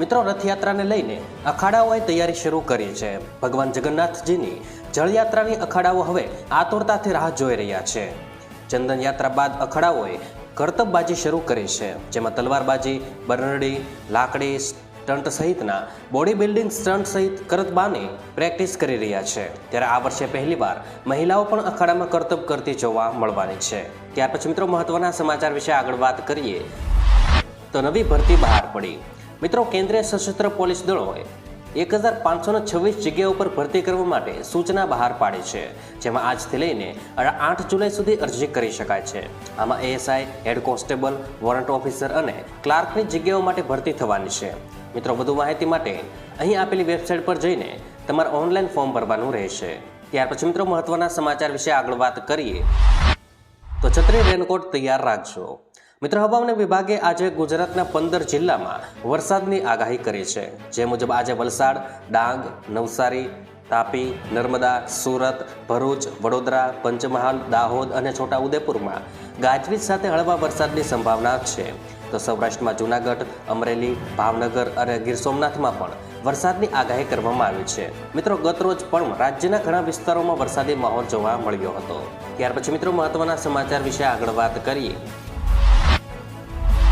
મિત્રો રથયાત્રાને લઈને અખાડાઓએ તૈયારી શરૂ કરી છે. ભગવાન જગન્નાથજીની જળયાત્રાની અખાડાઓ હવે આતુરતાથી રાહ જોઈ રહ્યા છે. ચંદન યાત્રા બાદ અખાડાઓએ કરતબબાજી શરૂ કરી છે, જેમાં તલવારબાજી બરનડી લાકડી, સ્ટન્ટ સહિતના બોડી બિલ્ડિંગ સ્ટન્ટ સહિત કરતબાની પ્રેક્ટિસ કરી રહ્યા છે. ત્યારે આ વર્ષે પહેલીવાર મહિલાઓ પણ અખાડામાં કરતબ કરતી જોવા મળવાની છે. ત્યાર પછી મિત્રો મહત્વના સમાચાર વિશે આગળ વાત કરીએ. તો નવી ભરતી બહાર પડી. મિત્રો, કેન્દ્રીય સશસ્ત્ર પોલીસ દળોએ એક હજાર પાંચસો છવ્વીસ જગ્યાઓ ઉપર ભરતી કરવા માટે સૂચના બહાર પાડી છે, જેમાં આજથી લઈને આઠ જુલાઈ સુધી અરજી કરી શકાય છે. આમાં ASI, head constable, warrant officer અને ક્લાર્કની જગ્યાઓ માટે ભરતી થવાની છે. મિત્રો, વધુ માહિતી માટે અહીં આપેલી વેબસાઇટ પર જઈને તમારે ઓનલાઈન ફોર્મ ભરવાનું રહેશે. ત્યાર પછી મિત્રો, મહત્વના સમાચાર વિશે આગળ વાત કરીએ. તો છત્રી રેનકોટ તૈયાર રાખજો. મિત્રો હવામાન વિભાગે આજે ગુજરાતના પંદર જિલ્લામાં વરસાદની આગાહી કરી છે. જે મુજબ આજે વલસાડ, ડાંગ, નવસારી, તાપી, નર્મદા, સુરત, ભરૂચ, વડોદરા, પંચમહાલ, દાહોદ અને છોટાઉદેપુરમાં ગાજવીજ સાથે હળવા વરસાદની સંભાવના છે. તો સૌરાષ્ટ્રમાં જૂનાગઢ, અમરેલી, ભાવનગર અને ગીર સોમનાથમાં પણ વરસાદની આગાહી કરવામાં આવી છે. મિત્રો ગત રોજ પણ રાજ્યના ઘણા વિસ્તારોમાં વરસાદી માહોલ જોવા મળ્યો હતો. ત્યાર પછી મિત્રો મહત્વના સમાચાર વિશે આગળ વાત કરીએ.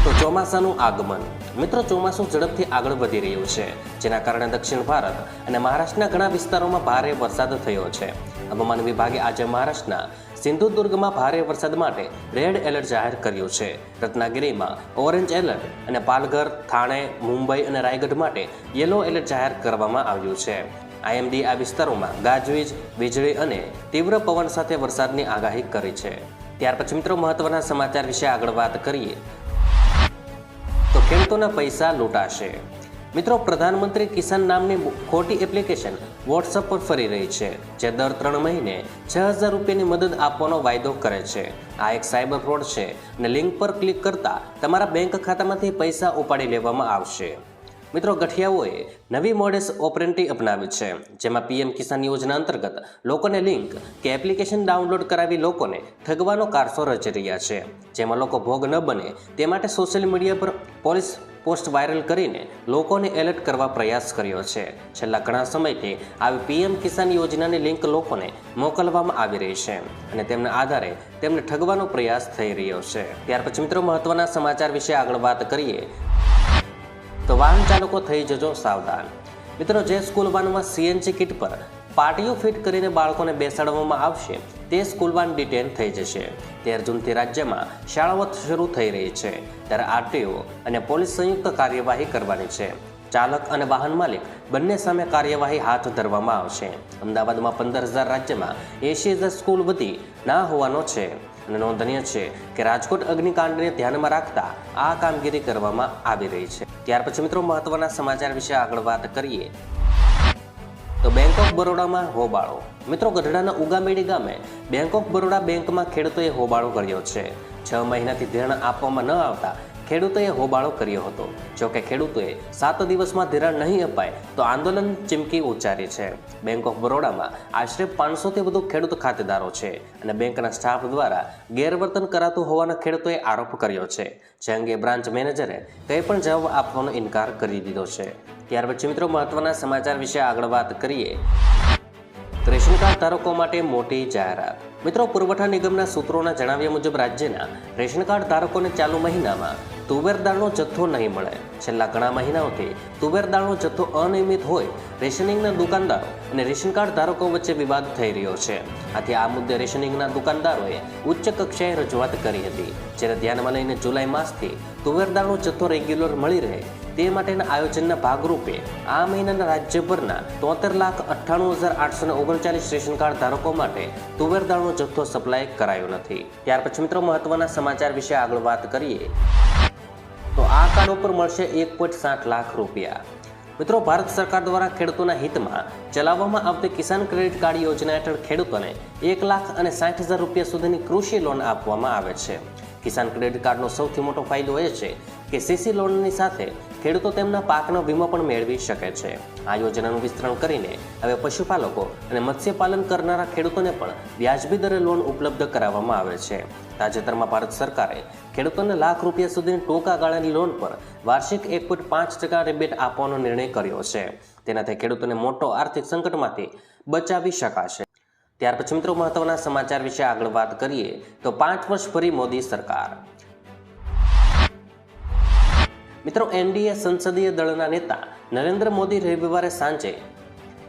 તો ચોમાસાનું આગમન. મિત્રો, ચોમાસું ઝડપથી આગળ વધી રહ્યું છે, જેના કારણે દક્ષિણ ભારત અને મહારાષ્ટ્રના ઘણા વિસ્તારોમાં ભારે વરસાદ થયો છે. હવામાન વિભાગે આજે મહારાષ્ટ્રના સિંધુદુર્ગમાં ભારે વરસાદ માટે રેડ એલર્ટ જાહેર કર્યું છે. રત્નાગીરીમાં ઓરેન્જ એલર્ટ અને પાલઘર, થાણે, મુંબઈ અને રાયગઢ માટે યલો એલર્ટ જાહેર કરવામાં આવ્યું છે. આઈએમડી આ વિસ્તારોમાં ગાજવીજ, વીજળી અને તીવ્ર પવન સાથે વરસાદની આગાહી કરી છે. ત્યાર પછી મિત્રો, મહત્વના સમાચાર વિશે આગળ વાત કરીએ. તો ખેડૂતોના પૈસા લૂંટાશે? મિત્રો, પ્રધાનમંત્રી કિસાન નામની ખોટી એપ્લિકેશન વોટ્સઅપ પર ફરી રહી છે, જે દર ત્રણ મહિને છ હજાર રૂપિયાની મદદ આપવાનો વાયદો કરે છે. આ એક સાયબર ફ્રોડ છે અને લિંક પર ક્લિક કરતા તમારા બેંક ખાતામાંથી પૈસા ઉપાડી લેવામાં આવશે. મિત્રો ગઠિયાઓએ નવી મોડેસ ઓપરેન્ટી અપનાવી છે, જેમાં પીએમ કિસાન યોજના અંતર્ગત લોકોને લિંક કે એપ્લિકેશન ડાઉનલોડ કરાવી લોકોને ઠગવાનો કારસો રચી રહ્યા છે, જેમાં લોકો ભોગ ન બને તે માટે સોશિયલ મીડિયા પર પોલીસ પોસ્ટ વાયરલ કરીને લોકોને એલર્ટ કરવા પ્રયાસ કર્યો છે. છેલ્લા ઘણા સમયથી આવી પીએમ કિસાન યોજનાની લિંક લોકોને મોકલવામાં આવી રહી છે અને તેમના આધારે તેમને ઠગવાનો પ્રયાસ થઈ રહ્યો છે. ત્યાર પછી મિત્રો મહત્વના સમાચાર વિશે આગળ વાત કરીએ તો વાહન ચાલકો થઈ જજો સાવધાન. મિત્રો, જે સ્કૂલ વાનમાં સીએનજી કિટ પર પાટીઓ ફિટ કરીને બાળકોને બેસાડવામાં આવશે, તે સ્કૂલ વાન ડિટેન થઈ જશે. તેર જૂનથી રાજ્યમાં શાળાઓ શરૂ થઈ રહી છે. ત્યારે આરટીઓ અને પોલીસ સંયુક્ત કાર્યવાહી કરવાની છે. ચાલક અને વાહન માલિક બંને સામે કાર્યવાહી હાથ ધરવામાં આવશે. અમદાવાદમાં પંદર હજાર રાજ્યમાં એંશી હજાર સ્કૂલ વધી ના હોવાનો છે. અને નોંધનીય છે કે રાજકોટ અગ્નિકાંડને ધ્યાનમાં રાખતા આ કામગીરી કરવામાં આવી રહી છે. ત્યાર પછી મિત્રો મહત્વના સમાચાર વિશે આગળ વાત કરીએ. તો બેંક ઓફ બરોડામાં હોબાળો. મિત્રો ગઢડાના ઉગામેડી ગામે બેંક ઓફ બરોડા બેંકમાં ખેડૂતોએ હોબાળો કર્યો છે. છ મહિનાથી ધ્યાન આપવામાં ન આવતા ખેડૂતોએ હોબાળો કર્યો હતો. જોકે ખેડૂતોએ સાત દિવસમાં ધિરાણ નહીં અપાય, તો આંદોલન ચીમકી ઉચ્ચારી છે. બેંક ઓફ બરોડામાં આશરે પાંચસોથી વધુ ખેડૂત ખાતેદારો છે અને બેંકના સ્ટાફ દ્વારા ગેરવર્તન કરાતું હોવાનો ખેડૂતોએ આરોપ કર્યો છે. જે અંગે બ્રાન્ચ મેનેજરે કંઈ પણ જવાબ આપવાનો ઇનકાર કરી દીધો છે. ત્યાર પછી મિત્રો, મહત્વના સમાચાર વિશે આગળ વાત કરીએ. રેશન કાર્ડ ધારકો માટે મોટી જાહેરાત. મિત્રો, પુરવઠા નિગમના સૂત્રોના જણાવ્યા મુજબ રાજ્યના રેશન કાર્ડ ધારકોને ચાલુ મહિનામાં તુવેર દાળનો જથ્થો નહીં મળે. છેલ્લા ઘણા મહિનાઓથી તુવેર દાળનો જથ્થો અનિયમિત હોય રેશનિંગના દુકાનદારો અને રેશન કાર્ડ ધારકો વચ્ચે વિવાદ થઈ રહ્યો છે. આથી આ મુદ્દે રેશનિંગના દુકાનદારોએ ઉચ્ચ કક્ષાએ રજૂઆત કરી હતી. જ્યારે ધ્યાનમાં લઈને જુલાઈ માસથી તુવેર દાળનો જથ્થો રેગ્યુલર મળી રહે તે માટેના આયોજનના ભાગરૂપે આ મહિનાના રાજ્યભરના તોતેર લાખ અઠ્ઠાણું હજાર આઠસો ને ઓગણચાલીસ રેશન કાર્ડ ધારકો માટે તુવેર દાળનો જથ્થો સપ્લાય કરાયો નથી. ત્યાર પછી મિત્રો મહત્વના સમાચાર વિશે આગળ વાત કરીએ. તો આ કાર્ડ ઉપર મળશે એક પોઈન્ટ સાત લાખ રૂપિયા. મિત્રો ભારત સરકાર દ્વારા ખેડૂતોના હિતમાં ચલાવવામાં આવતી કિસાન ક્રેડિટ કાર્ડ યોજના હેઠળ ખેડૂતોને એક લાખ અને સાઠ હજાર રૂપિયા સુધીની કૃષિ લોન આપવામાં આવે છે. કિસાન ક્રેડિટ કાર્ડનો સૌથી મોટો ફાયદો એ છે કે સીસી લોનની સાથે ખેડૂતો તેમના પાકનો વીમો પણ મેળવી શકે છે. આ યોજનાનું વિસ્તરણ કરીને હવે પશુપાલકો અને મત્સ્યપાલન કરનારા ખેડૂતોને પણ વ્યાજબી દરે લોન ઉપલબ્ધ કરાવવામાં આવે છે. તાજેતરમાં ભારત સરકારે ખેડૂતોને લાખ રૂપિયા સુધીની ટૂંકા ગાળાની લોન પર વાર્ષિક એક પોઈન્ટ પાંચ ટકા રિબેટ આપવાનો નિર્ણય કર્યો છે. તેનાથી ખેડૂતોને મોટો આર્થિક સંકટમાંથી બચાવી શકાશે. ત્યાર પછી મિત્રો મહત્વના સમાચાર વિશે આગળ વાત કરીએ તો પાંચ વર્ષ ફરી મોદી સરકાર. મિત્રો, એનડીએ સંસદીય દળના નેતા નરેન્દ્ર મોદી રવિવારે સાંજે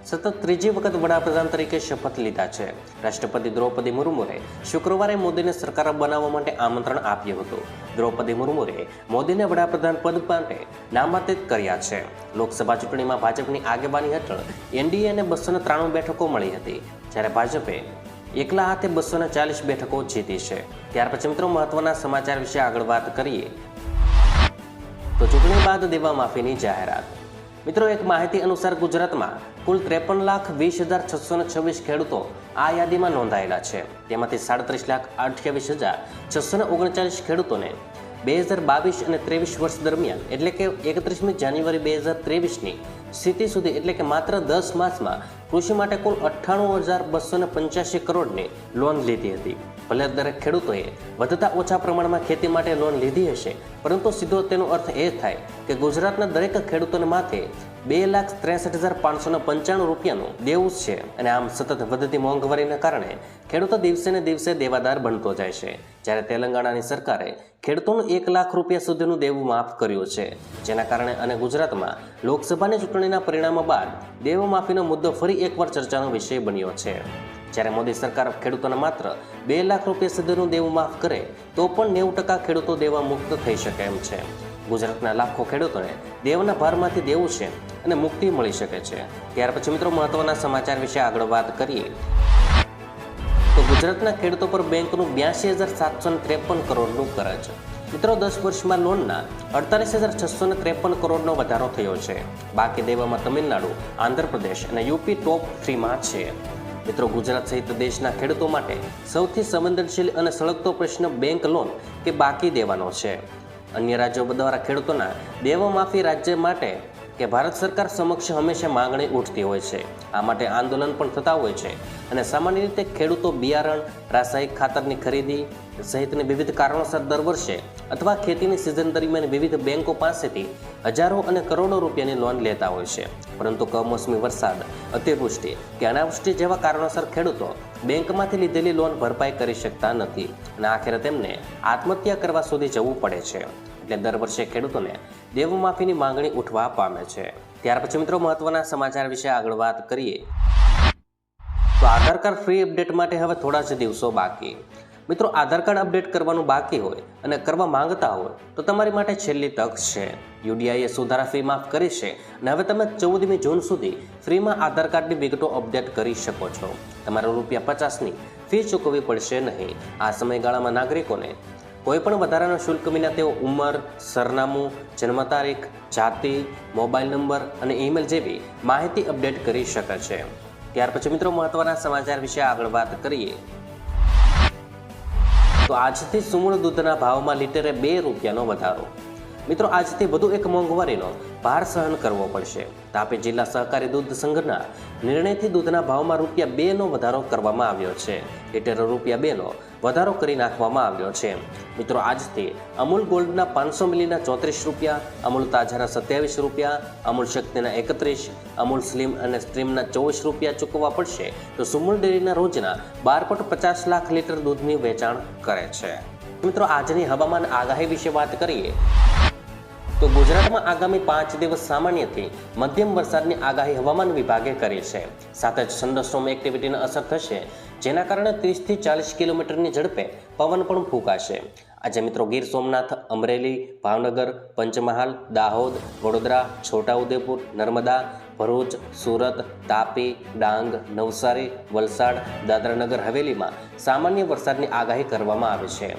સતત ત્રીજી વખત વડાપ્રધાન તરીકે શપથ લીધા છે. રાષ્ટ્રપતિ દ્રૌપદી મુર્મુએ શુક્રવારે મોદીને સરકાર બનાવવા માટે આમંત્રણ આપ્યું હતું. દ્રૌપદી મુર્મુએ મોદીને વડાપ્રધાન પદ માટે નામાંતિત કર્યા છે. લોકસભા ચૂંટણીમાં ભાજપની આગેવાની હેઠળ એનડીએને બસો ત્રાણું બેઠકો મળી હતી. જ્યારે ભાજપે એકલા હાથે બસો ચાલીસ બેઠકો જીતી છે. ત્યાર પછી મિત્રો, મહત્વના સમાચાર વિશે આગળ વાત કરીએ. તો ચૂંટણી બાદ દેવા માફીની જાહેરાત. મિત્રો, એક માહિતી અનુસાર ગુજરાતમાં કુલ ત્રેપન લાખ વીસ હજાર છસો ને છવ્વીસ ખેડૂતો આ યાદીમાં નોંધાયેલા છે. તેમાંથી સાડત્રીસ લાખ અઠ્યાવીસ હજાર છસો ને ઓગણચાલીસ ખેડૂતોને બે હજાર બાવીસ અને ત્રેવીસ વર્ષ દરમિયાન, એટલે કે એકત્રીસમી જાન્યુઆરી બે હજાર ત્રેવીસની સ્થિતિ સુધી, એટલે કે માત્ર દસ માસમાં કૃષિ માટે કુલ અઠ્ઠાણું હજાર બસો ને પંચ્યાસી કરોડની લોન લીધી હતી. ભલે દરેક ખેડૂતોએ વધતા ઓછા પ્રમાણમાં ખેતી માટે લોન લીધી હશે, પરંતુ સીધો તેનો અર્થ એ થાય કે ગુજરાતના દરેક ખેડૂતોને માથે બે લાખ ત્રેસઠ હજાર પાંચસો પંચાણું રૂપિયાનું દેવું છે. અને આમ સતત વધતી મોંઘવારીના કારણે ખેડૂતો દિવસે ને દિવસે દેવાદાર બનતો જાય છે. જ્યારે તેલંગાણાની સરકારે ખેડૂતોનું એક લાખ રૂપિયા સુધીનું દેવું માફ કર્યું છે. જેના કારણે અને ગુજરાતમાં લોકસભાની ચૂંટણીના પરિણામો બાદ દેવમાફીનો મુદ્દો ફરી એકવાર ચર્ચાનો વિષય બન્યો છે. જ્યારે મોદી સરકાર ખેડૂતોને માત્ર બે લાખ રૂપિયા સુધીનું દેવું માફ કરે, તો પણ નેવું ટકા ખેડૂતો દેવા મુક્ત થઈ શકે એમ છે. ગુજરાતના લાખો ખેડૂતોને દેવના ભારમાંથી દેવું છે અને મુક્તિ મળી શકે છે. ત્યાર પછી મિત્રો મહત્વના સમાચાર વિશે આગળ વાત કરીએ. તો ગુજરાતના ખેડૂતો પર બેંકનું બ્યાસી હજાર સાતસો ત્રેપન કરોડનું કરજ. મિત્રો દસ વર્ષમાં લોનના અડતાલીસ હજાર છસો ને ત્રેપન કરોડનો વધારો થયો છે. બાકી દેવામાં તમિલનાડુ, આંધ્રપ્રદેશ અને યુપી ટોપ થ્રીમાં છે. મિત્રો, ગુજરાત સહિત દેશના ખેડૂતો માટે સૌથી સંવેદનશીલ અને સળગતો પ્રશ્ન બેંક લોન કે બાકી દેવાનો છે. અન્ય રાજ્યો દ્વારા ખેડૂતોના દેવા માફી રાજ્ય માટે કે ભારત સરકાર સમક્ષ હંમેશા માંગણી ઉઠતી હોય છે. આ માટે આંદોલન પણ થતા હોય છે. અને સામાન્ય રીતે ખેડૂતો બિયારણ, રાસાયણિક ખાતરની ખરીદી સહિતની વિવિધ કારણોસર દર વર્ષે અથવા ખેતીની સિઝન દરમિયાન વિવિધ બેંકો પાસેથી હજારો અને કરોડો રૂપિયાની લોન લેતા હોય છે. પરંતુ કમોસમી વરસાદ, અતિવૃષ્ટિ કે અનાવૃષ્ટિ જેવા કારણોસર ખેડૂતો બેંકમાંથી લીધેલી લોન ભરપાઈ કરી શકતા નથી અને આખરે તેમને આત્મહત્યા કરવા સુધી જવું પડે છે. એટલે દર વર્ષે ખેડૂતોને દેવમાફીની માંગણી ઉઠવા પામે છે. ત્યાર પછી મિત્રો મહત્વના સમાચાર વિશે આગળ વાત કરીએ. તો આધાર કાર્ડ ફ્રી અપડેટ માટે હવે થોડા જ દિવસો બાકી. મિત્રો, આધાર કાર્ડ અપડેટ કરવાનું બાકી હોય અને કરવા માંગતા હોય, તો તમારી માટે છેલ્લી તક છે. યુડીઆઈએ સુધારા ફી માફ કરી છે અને હવે તમે ચૌદમી જૂન સુધી ફ્રીમાં આધાર કાર્ડની વિગતો અપડેટ કરી શકો છો. તમારે રૂપિયા પચાસની ફી ચૂકવવી પડશે નહીં. આ સમયગાળામાં નાગરિકોને કોઈ પણ વધારાનો શુલ્ક વિના તેઓ ઉંમર, સરનામું જન્મ તારીખ જાતિ, મોબાઈલ નંબર અને ઈમેલ જેવી માહિતી અપડેટ કરી શકે છે. ત્યાર પછી મિત્રો મહત્વના સમાચાર વિશે આગળ વાત કરીએ. તો આજથી સુમૂળ દૂધના ભાવમાં લીટરે બે રૂપિયાનો વધારો. મિત્રો આજથી વધુ એક મોંઘવારીનો ભાર સહન કરવો પડશે. તાપી જિલ્લા સહકારી દૂધ સંઘના નિર્ણયથી દૂધના ભાવમાં રૂપિયા બેનો વધારો કરવામાં આવ્યો છે. લીટર રૂપિયા બેનો વધારો કરી નાખવામાં આવ્યો છે. મિત્રો, આજથી અમૂલ ગોલ્ડના પાંચસો મિલીના ચોત્રીસ રૂપિયા, અમૂલ તાજાના સત્યાવીસ રૂપિયા, અમૂલ શક્તિના એકત્રીસ, અમૂલ સ્લિમ અને સ્ટ્રીમના ચોવીસ રૂપિયા ચૂકવવા પડશે. તો સુમૂલ ડેરીના રોજના બાર પચાસ લાખ લીટર દૂધની વેચાણ કરે છે. મિત્રો, આજની હવામાન આગાહી વિશે વાત કરીએ. તો ગુજરાતમાં આગામી પાંચ દિવસ સામાન્યથી મધ્યમ વરસાદની આગાહી હવામાન વિભાગે કરી છે. સાથે જ થંડરસ્ટોમ એક્ટિવિટીને અસર થશે, જેના કારણે ત્રીસથી ચાલીસ કિલોમીટરની ઝડપે પવન પણ ફૂંકાશે. આજે મિત્રો ગીર સોમનાથ, અમરેલી, ભાવનગર, પંચમહાલ, દાહોદ, વડોદરા, છોટાઉદેપુર, નર્મદા, ભરૂચ, સુરત, તાપી, ડાંગ, નવસારી, વલસાડ, દાદરાનગર, હવેલીમાં સામાન્ય વરસાદની આગાહી કરવામાં આવી છે.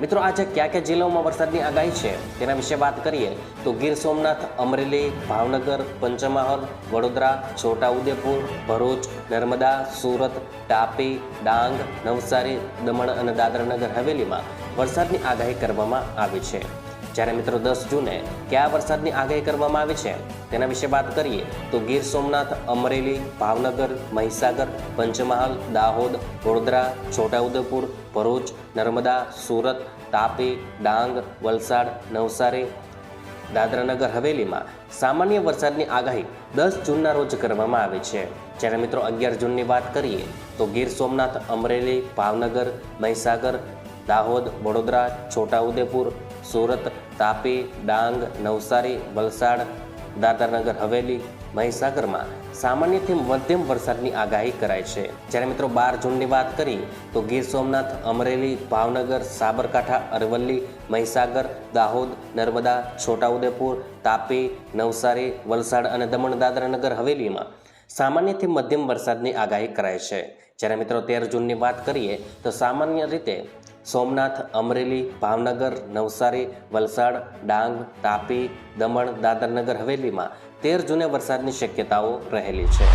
મિત્રો, આજે કયા કયા જિલ્લાઓમાં વરસાદની આગાહી છે તેના વિશે વાત કરીએ તો ગીર સોમનાથ, અમરેલી, ભાવનગર, પંચમહાલ, વડોદરા, છોટાઉદેપુર, ભરૂચ, નર્મદા, સુરત, તાપી, ડાંગ, નવસારી, દમણ અને દાદરાનગર હવેલીમાં વરસાદની આગાહી કરવામાં આવી છે. જ્યારે મિત્રો દસ જૂને કયા વરસાદની આગાહી કરવામાં આવી છે તેના વિશે વાત કરીએ તો ગીર સોમનાથ, અમરેલી, ભાવનગર, મહીસાગર, પંચમહાલ, દાહોદ, વડોદરા, છોટાઉદેપુર, ભરૂચ, નર્મદા, સુરત, તાપી, ડાંગ, વલસાડ, નવસારી, દાદરાનગર, હવેલીમાં સામાન્ય વરસાદની આગાહી દસ જૂનના રોજ કરવામાં આવી છે. જ્યારે મિત્રો અગિયાર જૂનની વાત કરીએ તો ગીર સોમનાથ, અમરેલી, ભાવનગર, મહીસાગર, દાહોદ, વડોદરા, છોટાઉદેપુર, સુરત તાપી, ડાંગ, નવસારી, વલસાડ, દાદરાનગર, હવેલી, મહીસાગરમાં સામાન્યથી મધ્યમ વરસાદની આગાહી કરાઈ છે. જ્યારે મિત્રો બાર જૂનની વાત કરી, તો ગીર સોમનાથ, અમરેલી, ભાવનગર, સાબરકાંઠા, અરવલ્લી, મહીસાગર, દાહોદ, નર્મદા, છોટાઉદેપુર, તાપી, નવસારી, વલસાડ અને દમણ, દાદરાનગર, હવેલીમાં સામાન્યથી મધ્યમ વરસાદની આગાહી કરાઈ છે. જ્યારે મિત્રો તેર જૂનની વાત કરીએ, તો સામાન્ય રીતે સોમનાથ, અમરેલી, ભાવનગર, નવસારી, વલસાડ, ડાંગ, તાપી, દમણ, દાદરનગર, હવેલીમાં તેર જૂને વરસાદની શક્યતાઓ રહેલી છે.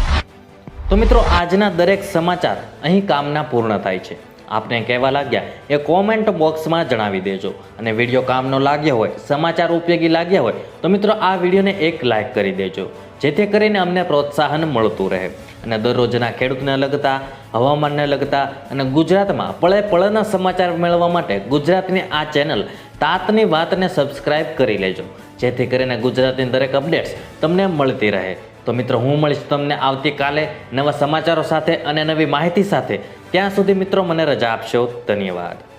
તો મિત્રો, આજના દરેક સમાચાર અહીં કામના પૂર્ણ થાય છે. આપને કહેવા લાગ્યા એ કોમેન્ટ બોક્સમાં જણાવી દેજો. અને વીડિયો કામનો લાગ્યો હોય, સમાચાર ઉપયોગી લાગ્યા હોય, તો મિત્રો, આ વિડીયોને એક લાઈક કરી દેજો. જેથી કરીને અમને પ્રોત્સાહન મળતું રહે. અને દરરોજના ખેડૂતને લગતા, હવામાનને લગતા અને ગુજરાતમાં પળે પળના સમાચાર મેળવવા માટે ગુજરાતની આ ચેનલ તાતની વાતને સબસ્ક્રાઇબ કરી લેજો. જેથી કરીને ગુજરાતની દરેક અપડેટ્સ તમને મળતી રહે. તો મિત્રો, હું મળીશ તમને આવતીકાલે નવા સમાચારો સાથે અને નવી માહિતી સાથે. ત્યાં સુધી મિત્રો, મને રજા આપશો. ધન્યવાદ.